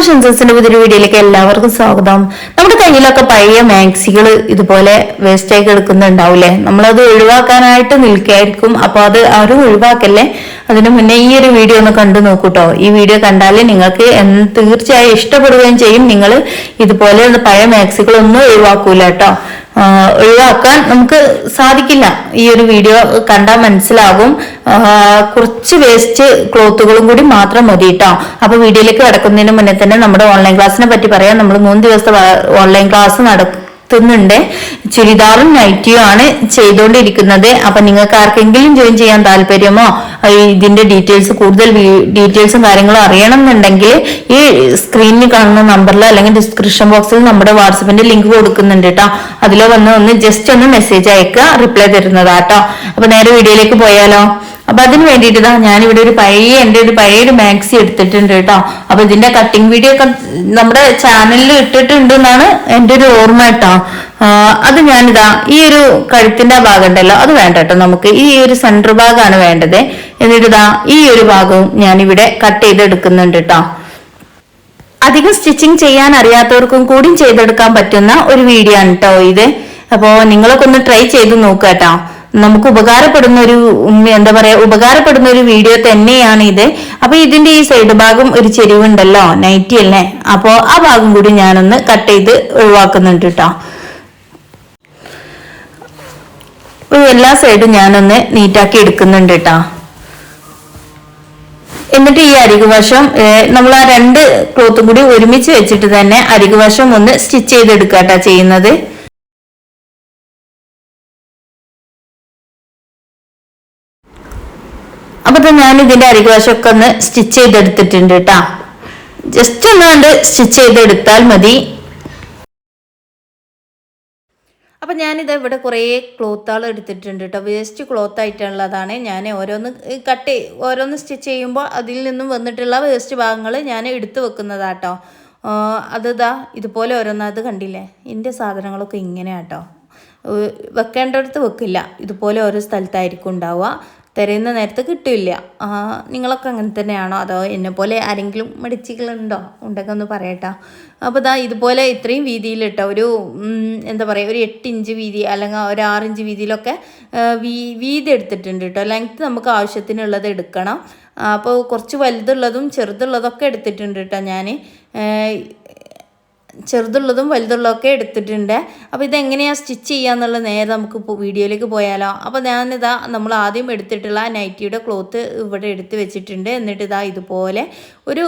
ഫാഷൻസിന്റെ പുതിയൊരു വീഡിയോയിലേക്ക് എല്ലാവർക്കും സ്വാഗതം. നമ്മുടെ കയ്യിലൊക്കെ പഴയ മാക്സികൾ ഇതുപോലെ വേസ്റ്റ് ആയി കിടക്കുന്നുണ്ടാവില്ലേ നമ്മളത് ഒഴിവാക്കാനായിട്ട് നിൽക്കായിരിക്കും. അപ്പൊ അത് ആരും ഒഴിവാക്കല്ലേ? അതിന് മുന്നേ ഈ ഒരു വീഡിയോ ഒന്ന് കണ്ടു നോക്കൂട്ടോ. ഈ വീഡിയോ കണ്ടാൽ നിങ്ങൾക്ക് തീർച്ചയായും ഇഷ്ടപ്പെടുകയും ചെയ്യും. നിങ്ങൾ ഇതുപോലെ പഴയ മാക്സികൾ ഒന്നും ഒഴിവാക്കൂല കേട്ടോ. ഒഴിവാക്കാൻ നമുക്ക് സാധിക്കില്ല. ഈ ഒരു വീഡിയോ കണ്ടാൽ മനസ്സിലാകും. കുറച്ച് വേസ്റ്റ് ക്ലോത്തുകളും കൂടി മാത്രം മതി കേട്ടോ അപ്പൊ വീഡിയോയിലേക്ക് കിടക്കുന്നതിന് മുന്നേ തന്നെ നമ്മുടെ ഓൺലൈൻ ക്ലാസ്സിനെ പറ്റി പറയാം. നമ്മൾ മൂന്ന് ദിവസത്തെ ഓൺലൈൻ ക്ലാസ് നടത്തുന്നുണ്ട്. ചുരിദാറും നൈറ്റിയും ആണ് ചെയ്തുകൊണ്ടിരിക്കുന്നത് അപ്പൊ നിങ്ങൾക്ക് ആർക്കെങ്കിലും ജോയിൻ ചെയ്യാൻ താല്പര്യമോ? ഇതിന്റെ ഡീറ്റെയിൽസ് കൂടുതൽ ഡീറ്റെയിൽസും കാര്യങ്ങളും അറിയണം എന്നുണ്ടെങ്കിൽ ഈ സ്ക്രീനിൽ കാണുന്ന നമ്പറിൽ അല്ലെങ്കിൽ ഡിസ്ക്രിപ്ഷൻ ബോക്സിൽ നമ്മുടെ വാട്സപ്പിന്റെ ലിങ്ക് കൊടുക്കുന്നുണ്ട് കേട്ടോ അതിൽ വന്ന് ഒന്ന് ജസ്റ്റ് ഒന്ന് മെസ്സേജ് അയക്കുക റിപ്ലൈ തരുന്നതാ കേട്ടോ അപ്പൊ നേരെ വീഡിയോയിലേക്ക് പോയാലോ? അപ്പൊ അതിന് വേണ്ടിയിട്ട് ഇതാ ഞാനിവിടെ ഒരു പഴയ എന്റെ ഒരു പഴയ ഒരു മാക്സി എടുത്തിട്ടുണ്ട് കേട്ടോ അപ്പൊ ഇതിന്റെ കട്ടിങ് വീഡിയോ ഒക്കെ നമ്മുടെ ചാനലിൽ ഇട്ടിട്ടുണ്ട് എന്നാണ് എന്റെ ഒരു ഓർമ്മ കേട്ടോ അത് ഞാനിതാ ഈ ഒരു കഴുത്തിന്റെ ഭാഗം ഉണ്ടല്ലോ അത് വേണ്ട കേട്ടോ നമുക്ക്. ഈ ഒരു സെന്റർ ഭാഗമാണ് വേണ്ടത്. എന്നിട്ട് ഇതാ ഈ ഒരു ഭാഗവും ഞാൻ ഇവിടെ കട്ട് ചെയ്തെടുക്കുന്നുണ്ട് കേട്ടോ അധികം സ്റ്റിച്ചിങ് ചെയ്യാൻ അറിയാത്തവർക്കും കൂടി ചെയ്തെടുക്കാൻ പറ്റുന്ന ഒരു വീഡിയോ ആണ് കേട്ടോ ഇത്. അപ്പോ നിങ്ങളൊക്കെ ഒന്ന് ട്രൈ ചെയ്ത് നോക്കുക കേട്ടോ നമുക്ക് ഉപകാരപ്പെടുന്ന ഒരു എന്താ പറയാ ഉപകാരപ്പെടുന്ന ഒരു വീഡിയോ തന്നെയാണ് ഇത്. അപ്പൊ ഇതിന്റെ ഈ സൈഡ് ഭാഗം ഒരു ചെരിവുണ്ടല്ലോ നൈറ്റി അല്ലേ? അപ്പോ ആ ഭാഗം കൂടി ഞാനൊന്ന് കട്ട് ചെയ്ത് ഒഴിവാക്കുന്നുണ്ട് കേട്ടോ അപ്പൊ എല്ലാ സൈഡും ഞാനൊന്ന് നീറ്റാക്കി എടുക്കുന്നുണ്ട് കേട്ടോ എന്നിട്ട് ഈ അരികുവശം നമ്മൾ ആ രണ്ട് ക്ലോത്തും കൂടി ഒരുമിച്ച് വെച്ചിട്ട് തന്നെ അരികുവശം ഒന്ന് സ്റ്റിച്ച് ചെയ്തെടുക്കാട്ടാ ചെയ്യുന്നത്. അപ്പൊ ഞാൻ ഇതിന്റെ അരികുവശമൊക്കെ ഒന്ന് സ്റ്റിച്ച് ചെയ്തെടുത്തിട്ടുണ്ട് കേട്ടാ ജസ്റ്റ് ഒന്ന് സ്റ്റിച്ച് ചെയ്തെടുത്താൽ മതി. അപ്പൊ ഞാനിത് ഇവിടെ കുറേ ക്ലോത്തുകൾ എടുത്തിട്ടുണ്ട് കേട്ടോ വേസ്റ്റ് ക്ലോത്ത് ആയിട്ടുള്ളതാണ് ഞാൻ ഓരോന്ന് കട്ട് ഓരോന്ന് സ്റ്റിച്ച് ചെയ്യുമ്പോൾ അതിൽ നിന്നും വന്നിട്ടുള്ള വേസ്റ്റ് ഭാഗങ്ങൾ ഞാൻ എടുത്തു വെക്കുന്നതാട്ടോ അത് ഇതാ ഇതുപോലെ ഓരോന്ന് അത് കണ്ടില്ലേ? എന്റെ സാധനങ്ങളൊക്കെ ഇങ്ങനെയാട്ടോ വെക്കേണ്ടടുത്ത് വെക്കില്ല. ഇതുപോലെ ഓരോ സ്ഥലത്തായിരിക്കും ഉണ്ടാവുക. തിരയുന്ന നേരത്ത് കിട്ടില്ല. നിങ്ങളൊക്കെ അങ്ങനെ തന്നെയാണോ? അതോ എന്നെ പോലെ ആരെങ്കിലും മടിച്ചികളുണ്ടോ? ഉണ്ടെങ്കിൽ ഒന്ന് പറയട്ടോ. അപ്പോൾ ഇതാ ഇതുപോലെ ഇത്രയും വീതിയിലിട്ടോ ഒരു എന്താ പറയുക ഒരു എട്ട് ഇഞ്ച് വീതി അല്ലെങ്കിൽ ഒരു ആറിഞ്ച് വീതിയിലൊക്കെ വീ വീതി എടുത്തിട്ടുണ്ട് കേട്ടോ. ലെങ്ത്ത് നമുക്ക് ആവശ്യത്തിനുള്ളത് എടുക്കണം. അപ്പോൾ കുറച്ച് വലുതുള്ളതും ചെറുതുള്ളതൊക്കെ എടുത്തിട്ടുണ്ട് കേട്ടോ ഞാൻ ചെറുതുള്ളതും വലുതുള്ളതൊക്കെ എടുത്തിട്ടുണ്ട്. അപ്പോൾ ഇതെങ്ങനെയാണ് സ്റ്റിച്ച് ചെയ്യുക എന്നുള്ളത് നേരെ നമുക്ക് വീഡിയോയിലേക്ക് പോയാലോ. അപ്പോൾ ഞാനിതാ നമ്മൾ ആദ്യം എടുത്തിട്ടുള്ള നൈറ്റിയുടെ ക്ലോത്ത് ഇവിടെ എടുത്ത് വെച്ചിട്ടുണ്ട്. എന്നിട്ട് ഇതാ ഇതുപോലെ ഒരു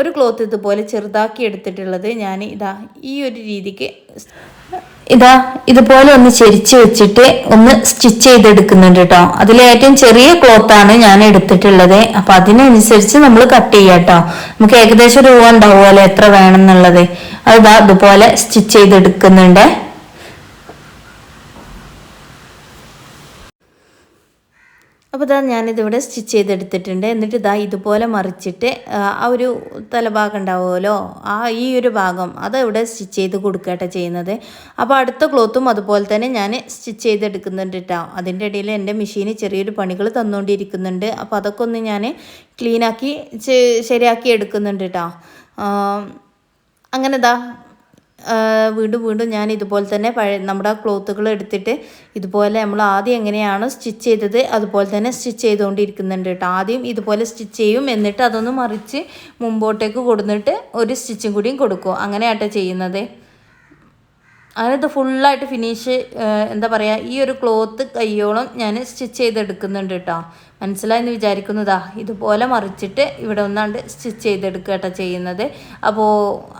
ഒരു ക്ലോത്ത് ഇതുപോലെ ചെറുതാക്കി എടുത്തിട്ടുള്ളത് ഞാൻ ഇതാ ഈ ഒരു രീതിക്ക് ഇതാ ഇതുപോലെ ഒന്ന് ചെരിച്ച് വെച്ചിട്ട് ഒന്ന് സ്റ്റിച്ച് ചെയ്തെടുക്കുന്നുണ്ട് കേട്ടോ. അതിൽ ഏറ്റവും ചെറിയ ക്ലോത്താണ് ഞാൻ എടുത്തിട്ടുള്ളത്. അപ്പൊ അതിനനുസരിച്ച് നമ്മൾ കട്ട് ചെയ്യാം കേട്ടോ. നമുക്ക് ഏകദേശം ഒരു രൂപ ഉണ്ടാവുമല്ലോ എത്ര വേണം എന്നുള്ളത്. അത് ഇതാ ഇതുപോലെ സ്റ്റിച്ച് ചെയ്തെടുക്കുന്നുണ്ട്. അപ്പോൾ ഇതാ ഞാനിതിവിടെ സ്റ്റിച്ച് ചെയ്തെടുത്തിട്ടുണ്ട്. എന്നിട്ട് ഇതാ ഇതുപോലെ മറിച്ചിട്ട് ആ ഒരു തലഭാഗം ഉണ്ടാവുമല്ലോ? ആ ഈ ഒരു ഭാഗം അത് ഇവിടെ സ്റ്റിച്ച് ചെയ്ത് കൊടുക്കട്ടെ ചെയ്യുന്നത്. അപ്പോൾ അടുത്ത ക്ലോത്തും അതുപോലെ തന്നെ ഞാൻ സ്റ്റിച്ച് ചെയ്തെടുക്കുന്നുണ്ട് കേട്ടോ അതിന്റെ ഇടയിൽ എന്റെ മെഷീന് ചെറിയൊരു പണികൾ തന്നുകൊണ്ടിരിക്കുന്നുണ്ട്. അപ്പോൾ അതൊക്കെ ഒന്ന് ഞാൻ ക്ലീനാക്കി ശരിയാക്കി എടുക്കുന്നുണ്ട് കേട്ടോ അങ്ങനെ ഇതാ വീണ്ടും വീണ്ടും ഞാൻ ഇതുപോലെ തന്നെ പഴയ നമ്മുടെ ക്ലോത്തുകൾ എടുത്തിട്ട് ഇതുപോലെ നമ്മൾ ആദ്യം എങ്ങനെയാണ് സ്റ്റിച്ച് ചെയ്തത് അതുപോലെ തന്നെ സ്റ്റിച്ച് ചെയ്തുകൊണ്ടിരിക്കുന്നുണ്ട് കേട്ടോ. ആദ്യം ഇതുപോലെ സ്റ്റിച്ച് ചെയ്യും എന്നിട്ട് അതൊന്ന് മറിച്ച് മുമ്പോട്ടേക്ക് കൊടുത്തിട്ട് ഒരു സ്റ്റിച്ചും കൂടിയും കൊടുക്കും. അങ്ങനെയാട്ടോ ചെയ്യുന്നത്. അങ്ങനത്തെ ഫുള്ളായിട്ട് ഫിനിഷ് എന്താ പറയുക ഈ ഒരു ക്ലോത്ത് കയ്യോളം ഞാൻ സ്റ്റിച്ച് ചെയ്തെടുക്കുന്നുണ്ട് കേട്ടോ മനസ്സിലായെന്ന് വിചാരിക്കുന്നതാ ഇതുപോലെ മറിച്ചിട്ട് ഇവിടെ ഒന്നാണ്ട് സ്റ്റിച്ച് ചെയ്തെടുക്കുക കേട്ടോ ചെയ്യുന്നത്. അപ്പോൾ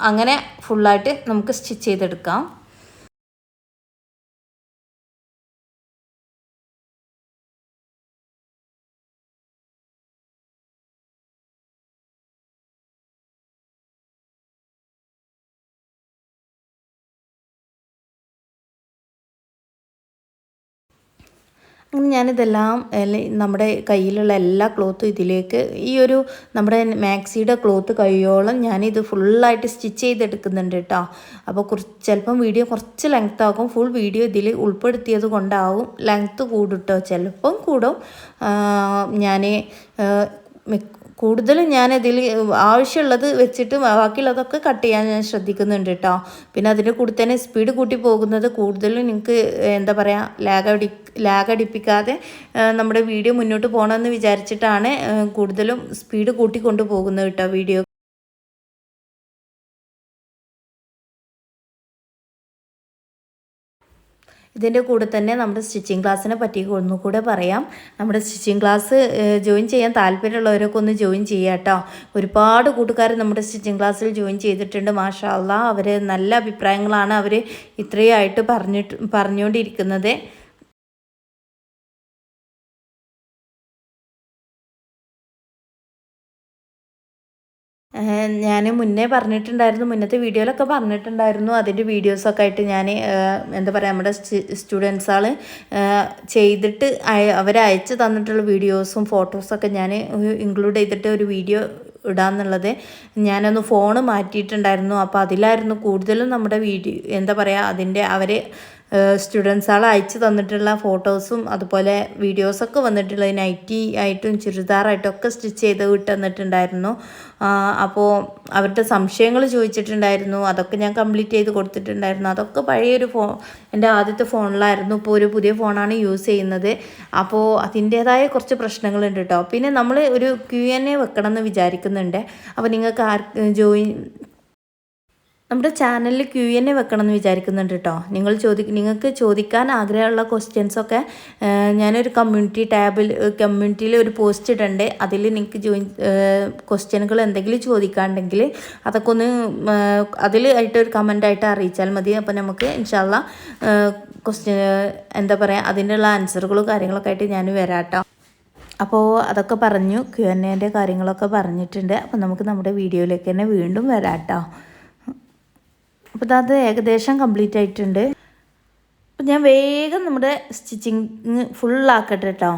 അങ്ങനെ ഫുള്ളായിട്ട് നമുക്ക് സ്റ്റിച്ച് ചെയ്തെടുക്കാം. അങ്ങനെ ഞാനിതെല്ലാം നമ്മുടെ കയ്യിലുള്ള എല്ലാ ക്ലോത്തും ഇതിലേക്ക് ഈ ഒരു നമ്മുടെ മാക്സിയുടെ ക്ലോത്ത് കഴിയോളം ഞാനിത് ഫുള്ളായിട്ട് സ്റ്റിച്ച് ചെയ്തെടുക്കുന്നുണ്ട് കേട്ടോ. അപ്പോൾ കുറച്ച് ചിലപ്പം വീഡിയോ കുറച്ച് ലെങ്ത് ആകും. ഫുൾ വീഡിയോ ഇതിൽ ഉൾപ്പെടുത്തിയത് കൊണ്ടാവും ലെങ്ത്ത് കൂടും. കേട്ടോ ചിലപ്പം കൂടും ഞാൻ കൂടുതലും ഞാൻ ഞാനതിൽ ആവശ്യമുള്ളത് വെച്ചിട്ട് ബാക്കിയുള്ളതൊക്കെ കട്ട് ചെയ്യാൻ ഞാൻ ശ്രദ്ധിക്കുന്നുണ്ട് കേട്ടോ പിന്നെ അതിന്റെ കൂടെ തന്നെ സ്പീഡ് കൂട്ടി പോകുന്നത് കൂടുതലും നിങ്ങൾക്ക് എന്താ പറയുക ലാഗ് അടി ലാഗ് അടിപ്പിക്കാതെ നമ്മുടെ വീഡിയോ മുന്നോട്ട് പോകണമെന്ന് വിചാരിച്ചിട്ടാണ് കൂടുതലും സ്പീഡ് കൂട്ടിക്കൊണ്ട് പോകുന്നത് കേട്ടോ വീഡിയോ ഇതിന്റെ കൂടെ തന്നെ നമ്മുടെ സ്റ്റിച്ചിങ് ക്ലാസ്സിനെ പറ്റി ഒന്നുകൂടെ പറയാം. നമ്മുടെ സ്റ്റിച്ചിങ് ക്ലാസ് ജോയിൻ ചെയ്യാൻ താല്പര്യമുള്ളവരൊക്കെ ഒന്ന് ജോയിൻ ചെയ്യുക കേട്ടോ. ഒരുപാട് കൂട്ടുകാർ നമ്മുടെ സ്റ്റിച്ചിങ് ക്ലാസ്സിൽ ജോയിൻ ചെയ്തിട്ടുണ്ട്. മാഷാല്ല അവർ നല്ല അഭിപ്രായങ്ങളാണ് അവർ ഇത്രയായിട്ട് പറഞ്ഞിട്ട് പറഞ്ഞുകൊണ്ടിരിക്കുന്നത്. ഞാൻ മുന്നേ പറഞ്ഞിട്ടുണ്ടായിരുന്നു മുന്നത്തെ വീഡിയോയിലൊക്കെ പറഞ്ഞിട്ടുണ്ടായിരുന്നു അതിന്റെ വീഡിയോസൊക്കെ ആയിട്ട് ഞാൻ എന്താ പറയുക നമ്മുടെ സ്റ്റുഡൻസാൾ ചെയ്തിട്ട് അവരയച്ച് തന്നിട്ടുള്ള വീഡിയോസും ഫോട്ടോസൊക്കെ ഞാൻ ഇൻക്ലൂഡ് ചെയ്തിട്ട് ഒരു വീഡിയോ ഇടാന്നുള്ളത് ഞാനൊന്ന് ഫോൺ മാറ്റിയിട്ടുണ്ടായിരുന്നു. അപ്പോൾ അതിലായിരുന്നു കൂടുതലും നമ്മുടെ വീഡിയോ എന്താ പറയുക അതിന്റെ അവർ സ്റ്റുഡൻസുകൾ അയച്ചു തന്നിട്ടുള്ള ഫോട്ടോസും അതുപോലെ വീഡിയോസൊക്കെ വന്നിട്ടുള്ള നൈറ്റി ആയിട്ടും ചുരിദാറായിട്ടും ഒക്കെ സ്റ്റിച്ച് ചെയ്ത് വിട്ടുതന്നിട്ടുണ്ടായിരുന്നു അപ്പോൾ അവരുടെ സംശയങ്ങൾ ചോദിച്ചിട്ടുണ്ടായിരുന്നു. അതൊക്കെ ഞാൻ കംപ്ലീറ്റ് ചെയ്ത് കൊടുത്തിട്ടുണ്ടായിരുന്നു. അതൊക്കെ പഴയൊരു ഫോൺ എന്റെ ആദ്യത്തെ ഫോണിലായിരുന്നു. ഇപ്പോൾ ഒരു പുതിയ ഫോണാണ് യൂസ് ചെയ്യുന്നത്. അപ്പോൾ അതിന്റേതായ കുറച്ച് പ്രശ്നങ്ങളുണ്ട് കേട്ടോ. പിന്നെ നമ്മൾ ഒരു ക്യു എൻ എ വെക്കണം എന്ന് വിചാരിക്കുന്നുണ്ട്. അപ്പോൾ നിങ്ങൾക്ക് ആർ ജോയിൻ നമ്മുടെ ചാനലിൽ ക്യു എൻ എ വെക്കണം എന്ന് വിചാരിക്കുന്നുണ്ട് കേട്ടോ നിങ്ങൾ ചോദി നിങ്ങൾക്ക് ചോദിക്കാൻ ആഗ്രഹമുള്ള ക്വസ്റ്റ്യൻസൊക്കെ ഞാനൊരു കമ്മ്യൂണിറ്റി ടാബിൽ കമ്മ്യൂണിറ്റിയിൽ ഒരു പോസ്റ്റ് ഇടണ്ടേ. അതിൽ നിങ്ങൾക്ക് ജോയിൻ ക്വസ്റ്റ്യനുകൾ എന്തെങ്കിലും ചോദിക്കാണ്ടെങ്കിൽ അതൊക്കെ ഒന്ന് അതിൽ ആയിട്ട് ഒരു കമന്റായിട്ട് അറിയിച്ചാൽ മതി. അപ്പോൾ നമുക്ക് ഇൻഷാല്ല ക്വസ്റ്റ്യൻ എന്താ പറയുക അതിനുള്ള ആൻസറുകളും കാര്യങ്ങളൊക്കെ ആയിട്ട് ഞാൻ വരാട്ടോ അപ്പോൾ അതൊക്കെ പറഞ്ഞു ക്യു എൻ എന്റെ കാര്യങ്ങളൊക്കെ പറഞ്ഞിട്ടുണ്ട്. അപ്പോൾ നമുക്ക് നമ്മുടെ വീഡിയോയിലേക്ക് തന്നെ വീണ്ടും വരാം കേട്ടോ അപ്പോൾ അത് ഏകദേശം കംപ്ലീറ്റ് ആയിട്ടുണ്ട്. അപ്പം ഞാൻ വേഗം നമ്മുടെ സ്റ്റിച്ചിങ് ഫുള്ളാക്കട്ടെ കേട്ടോ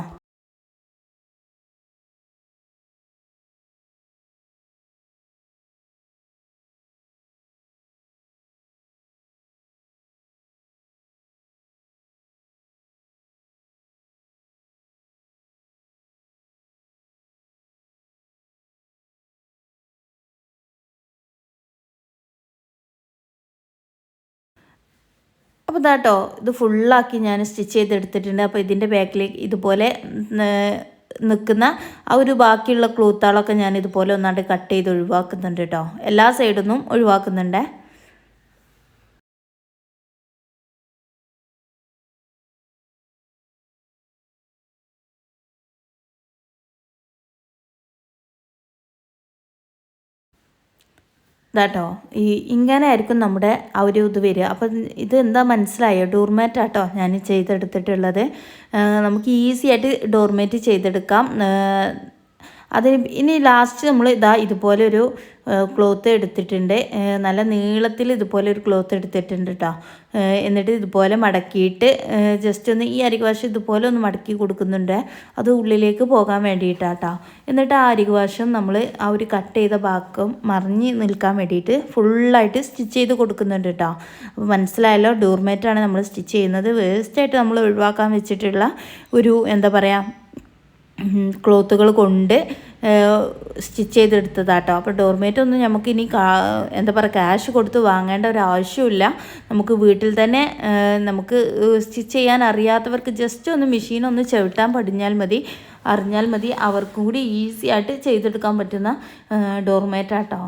അപ്പോൾ ഇതാട്ടോ ഇത് ഫുള്ളാക്കി ഞാൻ സ്റ്റിച്ച് ചെയ്തെടുത്തിട്ടുണ്ട്. അപ്പോൾ ഇതിന്റെ ബാക്കിലേക്ക് ഇതുപോലെ നിൽക്കുന്ന ആ ഒരു ബാക്കിയുള്ള ക്ലോത്തുകളൊക്കെ ഞാൻ ഇതുപോലെ ഒന്നാണ്ട് കട്ട് ചെയ്ത് ഒഴിവാക്കുന്നുണ്ട് കേട്ടോ എല്ലാ സൈഡിൽ നിന്നും ഒഴിവാക്കുന്നുണ്ടേ. ഇതാട്ടോ. ഈ ഇങ്ങനെ ആയിരിക്കും നമ്മുടെ ആ ഒരു ഇത് വരിക. അപ്പം ഇത് എന്താ മനസ്സിലായോ? ഡോർമാറ്റ് ആട്ടോ ഞാൻ ചെയ്തെടുത്തിട്ടുള്ളത്. നമുക്ക് ഈസി ആയിട്ട് ഡോർമാറ്റ് ചെയ്തെടുക്കാം. അതിന് ഇനി ലാസ്റ്റ് നമ്മൾ ഇതാ ഇതുപോലെ ഒരു ക്ലോത്ത് എടുത്തിട്ടുണ്ട്. നല്ല നീളത്തിൽ ഇതുപോലെ ഒരു ക്ലോത്ത് എടുത്തിട്ടുണ്ട് കേട്ടോ എന്നിട്ട് ഇതുപോലെ മടക്കിയിട്ട് ജസ്റ്റ് ഒന്ന് ഈ അരികുവശം ഇതുപോലെ ഒന്ന് മടക്കി കൊടുക്കുന്നുണ്ട്. അത് ഉള്ളിലേക്ക് പോകാൻ വേണ്ടിയിട്ടാട്ടോ എന്നിട്ട് ആ അരികുവശം നമ്മൾ ആ ഒരു കട്ട് ചെയ്ത ഭാഗം മറിഞ്ഞ് നിൽക്കാൻ വേണ്ടിയിട്ട് ഫുള്ളായിട്ട് സ്റ്റിച്ച് ചെയ്ത് കൊടുക്കുന്നുണ്ട് കേട്ടോ അപ്പോൾ മനസ്സിലായല്ലോ ഡോർമേറ്റാണ് നമ്മൾ സ്റ്റിച്ച് ചെയ്യുന്നത്. വേസ്റ്റായിട്ട് നമ്മൾ ഒഴിവാക്കാൻ വെച്ചിട്ടുള്ള ഒരു എന്താ പറയുക ക്ലോത്തുകൾ കൊണ്ട് സ്റ്റിച്ച് ചെയ്തെടുത്തതാട്ടോ. അപ്പോൾ ഡോർമേറ്റ് ഒന്നും നമുക്ക് ഇനി എന്താ പറയുക ക്യാഷ് കൊടുത്ത് വാങ്ങേണ്ട ഒരു ആവശ്യമില്ല. നമുക്ക് വീട്ടിൽ തന്നെ നമുക്ക് സ്റ്റിച്ച് ചെയ്യാൻ അറിയാത്തവർക്ക് ജസ്റ്റ് ഒന്ന് മെഷീൻ ഒന്ന് ചവിട്ടാൻ പടിഞ്ഞാൽ മതി. അറിഞ്ഞാൽ മതി അവർക്കും കൂടി ഈസി ആയിട്ട് ചെയ്തെടുക്കാൻ പറ്റുന്ന ഡോർമേറ്റാട്ടോ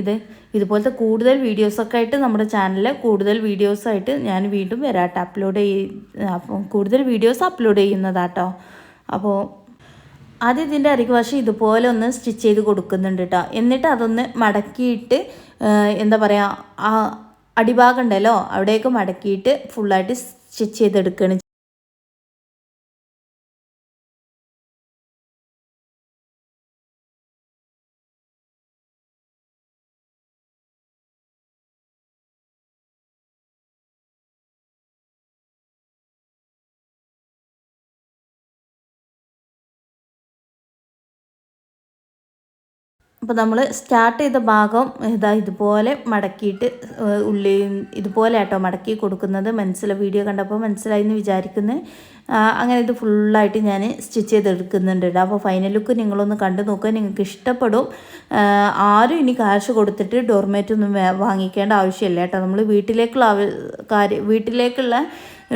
ഇത്. ഇതുപോലത്തെ കൂടുതൽ വീഡിയോസൊക്കെ ആയിട്ട് നമ്മുടെ ചാനലിൽ കൂടുതൽ വീഡിയോസായിട്ട് ഞാൻ വീണ്ടും വരാട്ടോ. അപ്ലോഡ് ചെയ്യ കൂടുതൽ വീഡിയോസ് അപ്ലോഡ് ചെയ്യുന്നതാട്ടോ. അപ്പോൾ ആദ്യം ഇതിന്റെ അരികുവശം ഇതുപോലെ ഒന്ന് സ്റ്റിച്ച് ചെയ്ത് കൊടുക്കുന്നുണ്ട് കേട്ടോ എന്നിട്ട് അതൊന്ന് മടക്കിയിട്ട് എന്താ പറയുക ആ അടിഭാഗം ഉണ്ടല്ലോ അവിടേക്ക് മടക്കിയിട്ട് ഫുള്ളായിട്ട് സ്റ്റിച്ച് ചെയ്തെടുക്കുകയാണ് അപ്പോൾ നമ്മൾ സ്റ്റാർട്ട് ചെയ്ത ഭാഗം ഇതാ ഇതുപോലെ മടക്കിയിട്ട് ഉള്ളി ഇതുപോലെ ആട്ടോ മടക്കി കൊടുക്കുന്നത്. മനസ്സിലായി വീഡിയോ കണ്ടപ്പോൾ മനസ്സിലായി എന്ന് വിചാരിക്കുന്നു. അങ്ങനെ ഇത് ഫുള്ളായിട്ട് ഞാൻ സ്റ്റിച്ച് ചെയ്തെടുക്കുന്നുണ്ട് കേട്ടോ അപ്പോൾ ഫൈനൽ ലുക്ക് നിങ്ങളൊന്ന് കണ്ടു നോക്കുക നിങ്ങൾക്ക് ഇഷ്ടപ്പെടും. ആരും ഇനി കാശ് കൊടുത്തിട്ട് ഡോർമേറ്റ് ഒന്നും വാങ്ങിക്കേണ്ട ആവശ്യമില്ല കേട്ടോ നമ്മൾ വീട്ടിലേക്കുള്ള കാര്യം വീട്ടിലേക്കുള്ള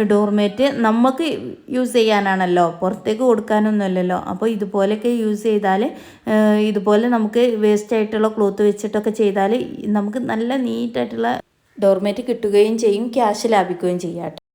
ഡോർമേറ്റ് നമുക്ക് യൂസ് ചെയ്യാനാണല്ലോ. പുറത്തേക്ക് കൊടുക്കാനൊന്നുമല്ലല്ലോ. അപ്പോൾ ഇതുപോലെയൊക്കെ യൂസ് ചെയ്താൽ ഇതുപോലെ നമുക്ക് വേസ്റ്റ് ആയിട്ടുള്ള ക്ലോത്ത് വെച്ചിട്ടൊക്കെ ചെയ്താൽ നമുക്ക് നല്ല നീറ്റായിട്ടുള്ള ഡോർമേറ്റ് കിട്ടുകയും ചെയ്യും ക്യാഷ് ലാഭിക്കുകയും ചെയ്യാം